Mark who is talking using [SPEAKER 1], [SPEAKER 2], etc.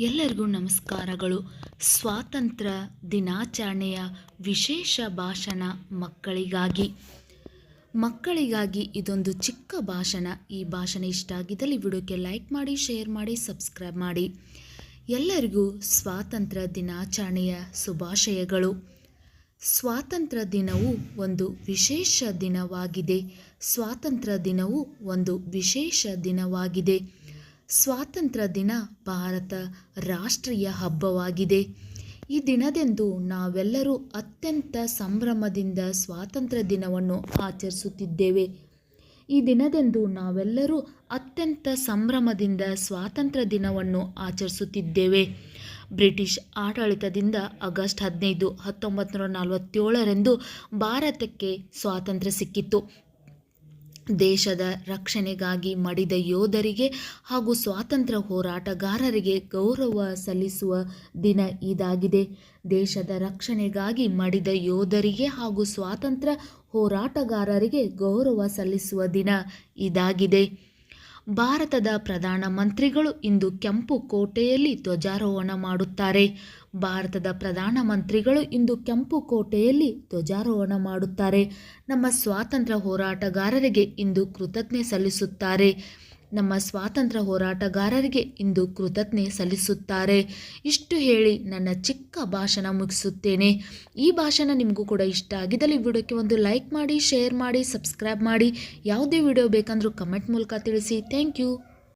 [SPEAKER 1] ಎಲ್ಲರಿಗೂ ನಮಸ್ಕಾರಗಳು. ಸ್ವಾತಂತ್ರ್ಯ ದಿನಾಚರಣೆಯ ವಿಶೇಷ ಭಾಷಣ ಮಕ್ಕಳಿಗಾಗಿ. ಮಕ್ಕಳಿಗಾಗಿ ಇದೊಂದು ಚಿಕ್ಕ ಭಾಷಣ. ಈ ಭಾಷಣ ಇಷ್ಟ ಆಗಿದ್ದಲ್ಲಿ ವಿಡಿಯೋಕ್ಕೆ ಲೈಕ್ ಮಾಡಿ, ಶೇರ್ ಮಾಡಿ, ಸಬ್ಸ್ಕ್ರೈಬ್ ಮಾಡಿ. ಎಲ್ಲರಿಗೂ ಸ್ವಾತಂತ್ರ್ಯ ದಿನಾಚರಣೆಯ ಶುಭಾಶಯಗಳು. ಸ್ವಾತಂತ್ರ್ಯ ದಿನವು ಒಂದು ವಿಶೇಷ ದಿನವಾಗಿದೆ. ಸ್ವಾತಂತ್ರ್ಯ ದಿನವು ಒಂದು ವಿಶೇಷ ದಿನವಾಗಿದೆ. ಸ್ವಾತಂತ್ರ್ಯ ದಿನ ಭಾರತ ರಾಷ್ಟ್ರೀಯ ಹಬ್ಬವಾಗಿದೆ. ಈ ದಿನದಂದು ನಾವೆಲ್ಲರೂ ಅತ್ಯಂತ ಸಂಭ್ರಮದಿಂದ ಸ್ವಾತಂತ್ರ್ಯ ದಿನವನ್ನು ಆಚರಿಸುತ್ತಿದ್ದೇವೆ. ಈ ದಿನದಂದು ನಾವೆಲ್ಲರೂ ಅತ್ಯಂತ ಸಂಭ್ರಮದಿಂದ ಸ್ವಾತಂತ್ರ್ಯ ದಿನವನ್ನು ಆಚರಿಸುತ್ತಿದ್ದೇವೆ. ಬ್ರಿಟಿಷ್ ಆಡಳಿತದಿಂದ ಆಗಸ್ಟ್ ಹದಿನೈದು ಹತ್ತೊಂಬತ್ತು ನೂರ ನಲವತ್ತೇಳರಂದು ಭಾರತಕ್ಕೆ ಸ್ವಾತಂತ್ರ್ಯ ಸಿಕ್ಕಿತ್ತು. ದೇಶದ ರಕ್ಷಣೆಗಾಗಿ ಮಡಿದ ಯೋಧರಿಗೆ ಹಾಗೂ ಸ್ವಾತಂತ್ರ್ಯ ಹೋರಾಟಗಾರರಿಗೆ ಗೌರವ ಸಲ್ಲಿಸುವ ದಿನ ಇದಾಗಿದೆ. ದೇಶದ ರಕ್ಷಣೆಗಾಗಿ ಮಡಿದ ಯೋಧರಿಗೆ ಹಾಗೂ ಸ್ವಾತಂತ್ರ್ಯ ಹೋರಾಟಗಾರರಿಗೆ ಗೌರವ ಸಲ್ಲಿಸುವ ದಿನ ಇದಾಗಿದೆ. ಭಾರತದ ಪ್ರಧಾನ ಮಂತ್ರಿಗಳು ಇಂದು ಕೆಂಪು ಕೋಟೆಯಲ್ಲಿ ಧ್ವಜಾರೋಹಣ ಮಾಡುತ್ತಾರೆ. ಭಾರತದ ಪ್ರಧಾನ ಮಂತ್ರಿಗಳು ಇಂದು ಕೆಂಪು ಕೋಟೆಯಲ್ಲಿ ಧ್ವಜಾರೋಹಣ ಮಾಡುತ್ತಾರೆ. ನಮ್ಮ ಸ್ವಾತಂತ್ರ್ಯ ಹೋರಾಟಗಾರರಿಗೆ ಇಂದು ಕೃತಜ್ಞೆ ಸಲ್ಲಿಸುತ್ತಾರೆ. ನಮ್ಮ ಸ್ವಾತಂತ್ರ್ಯ ಹೋರಾಟಗಾರರಿಗೆ ಇಂದು ಕೃತಜ್ಞೆ ಸಲ್ಲಿಸುತ್ತಾರೆ. ಇಷ್ಟು ಹೇಳಿ ನನ್ನ ಚಿಕ್ಕ ಭಾಷಣ ಮುಗಿಸುತ್ತೇನೆ. ಈ ಭಾಷಣ ನಿಮಗೂ ಕೂಡ ಇಷ್ಟ ಆಗಿದ್ದಲ್ಲಿ ವಿಡಿಯೋಕ್ಕೆ ಒಂದು ಲೈಕ್ ಮಾಡಿ, ಶೇರ್ ಮಾಡಿ, ಸಬ್ಸ್ಕ್ರೈಬ್ ಮಾಡಿ. ಯಾವುದೇ ವಿಡಿಯೋ ಬೇಕಂದರೂ ಕಮೆಂಟ್ ಮೂಲಕ ತಿಳಿಸಿ. Thank you.